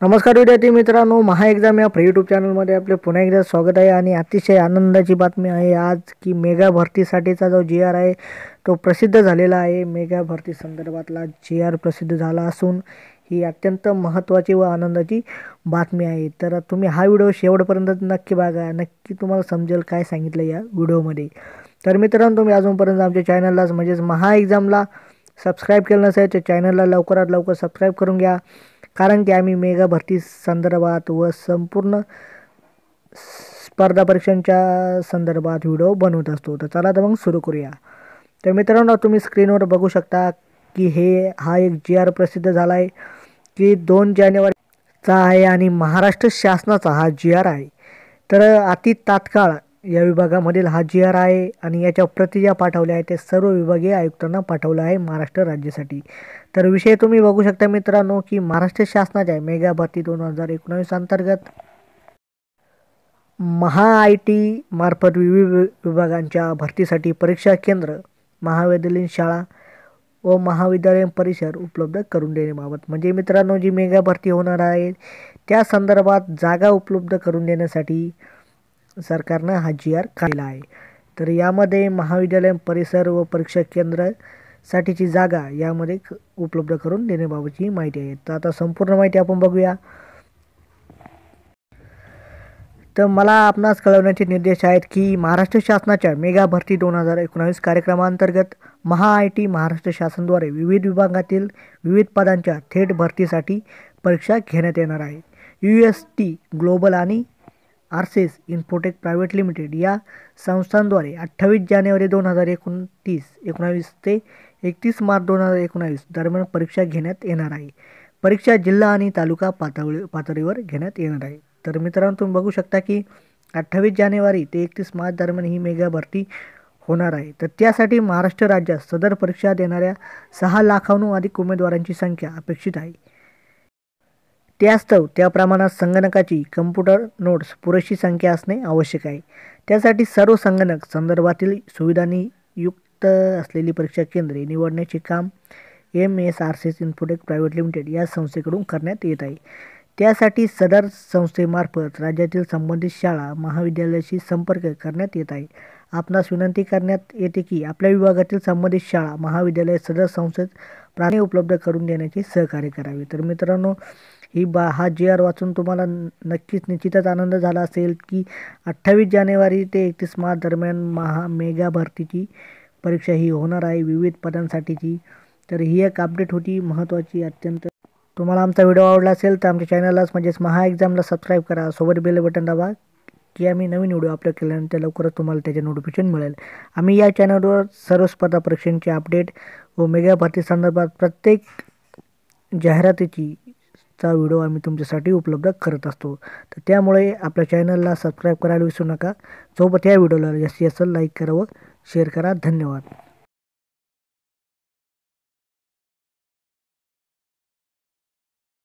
नमस्कार विद्यार्थी मित्रांनो महा एक्झाम या फ्री यूट्यूब चॅनलमध्ये आपले पुन्हा एकदा स्वागत आहे आणि अतिशय आनंदाची बातमी आहे आज की मेगा भरतीसाठीचा जो जी आर आहे तो प्रसिद्ध झालेला आहे. मेगा भरती संदर्भातला जी आर प्रसिद्ध झाला असून ही अत्यंत महत्त्वाची व आनंदाची बातमी आहे. तर तुम्ही हा व्हिडिओ शेवटपर्यंत नक्की बघा नक्की तुम्हाला समजेल काय सांगितलं या व्हिडिओमध्ये. तर मित्रांनो तुम्ही अजूनपर्यंत आमच्या चॅनललाच म्हणजेच महा एक्झामला सबस्क्राईब केलं नसेल तर चॅनलला लवकरात लवकर सबस्क्राईब करून घ्या. कारण की आम्ही मेगा भरती संदर्भात व संपूर्ण स्पर्धा परीक्षांच्या संदर्भात व्हिडिओ बनवत असतो. तर चला तर मग सुरू करूया. तर मित्रांनो तुम्ही स्क्रीनवर बघू शकता की हे हा एक जी आर प्रसिद्ध झाला आहे की दोन जानेवारीचा आहे आणि महाराष्ट्र शासनाचा हा जी आर आहे. तर अति तात्काळ या विभागामधील हा जी आर आहे आणि याच्या प्रति ज्या पाठवल्या आहेत ते सर्व विभागीय आयुक्तांना पाठवलं आहे महाराष्ट्र राज्यासाठी. तर विषय तुम्ही बघू शकता मित्रांनो की महाराष्ट्र शासनाच्या मेगा भरती दोन हजार एकोणावीस अंतर्गत महा आय टी मार्फत विविध विभागांच्या भरतीसाठी परीक्षा केंद्र महाविद्यालयीन शाळा व महाविद्यालयीन परिसर उपलब्ध करून देण्याबाबत. म्हणजे मित्रांनो जी मेगा भरती होणार आहे त्या संदर्भात जागा उपलब्ध करून देण्यासाठी सरकारनं हा जी आर काढला आहे. तर यामध्ये महाविद्यालय परिसर व परीक्षा केंद्र साठीची जागा यामध्ये उपलब्ध करून देण्याबाबतची माहिती आहे. तर आता संपूर्ण माहिती आपण बघूया. तर मला आपणास कळवण्याचे निर्देश आहेत की महाराष्ट्र शासनाच्या मेगा भरती दोन हजार एकोणावीस कार्यक्रमांतर्गत महा आय टी महाराष्ट्र शासनाद्वारे विविध विभागातील विविध पदांच्या थेट भरतीसाठी परीक्षा घेण्यात येणार आहे. यू एस टी ग्लोबल आणि आरसेस इन्फोटेक प्रायव्हेट लिमिटेड या संस्थांद्वारे अठ्ठावीस जानेवारी दोन हजार एकोणतीस एकोणावीस ते एकतीस मार्च दोन हजार एकोणावीस दरम्यान परीक्षा घेण्यात येणार आहे. परीक्षा जिल्हा आणि तालुका पातळी पातळीवर घेण्यात येणार आहे. तर मित्रांनो तुम्ही बघू शकता की अठ्ठावीस जानेवारी ते एकतीस मार्च दरम्यान ही मेगा भरती होणार आहे. तर त्यासाठी महाराष्ट्र राज्यात सदर परीक्षा देणाऱ्या सहा लाखांहून अधिक उमेदवारांची संख्या अपेक्षित आहे. त्यास्तव त्या प्रमाणात संगणकाची कम्प्युटर नोट्स पुरेशी संख्या असणे आवश्यक आहे. त्यासाठी सर्व संगणक संदर्भातील सुविधांनी युक्त असलेली परीक्षा केंद्रे निवडण्याचे काम M S R C Infotech private limited या संस्थेकडून करण्यात येत आहे. त्यासाठी सदर संस्थेमार्फत राज्यातील संबंधित शाळा महाविद्यालयाशी संपर्क करण्यात येत आहे. आपणास विनंती करण्यात येते की आपल्या विभागातील संबंधित शाळा महाविद्यालय सदर संस्थेत प्राणी उपलब्ध करून देण्याचे सहकार्य करावे. तर मित्रांनो ही बा हा जी आर वाचून तुम्हाला नक्कीच निश्चितच आनंद झाला असेल की अठ्ठावीस जानेवारी ते एकतीस मार्च दरम्यान महा मेगा भरतीची परीक्षा ही होणार आहे विविध पदांसाठीची. तर ही एक अपडेट होती महत्त्वाची अत्यंत. तुम्हाला आमचा व्हिडिओ आवडला असेल तर आमच्या चॅनललाच म्हणजेच महा एक्झामला सबस्क्राईब करा. सोबत बेल बटन दाबा की आम्ही नवीन व्हिडिओ अपलोड केल्यानंतर लवकरच तुम्हाला त्याचे नोटिफिकेशन मिळेल. आम्ही या चॅनलवर सर्व स्पर्धा परीक्षांचे अपडेट व मेगा भरती संदर्भात प्रत्येक जाहिरातीची चा व्हिडिओ आम्ही तुमच्यासाठी उपलब्ध करत असतो. तर त्यामुळे आपल्या चॅनलला सबस्क्राईब करायला विसरू नका. सोबत या व्हिडिओला जास्तीत जास्त लाईक करा व शेअर करा. धन्यवाद.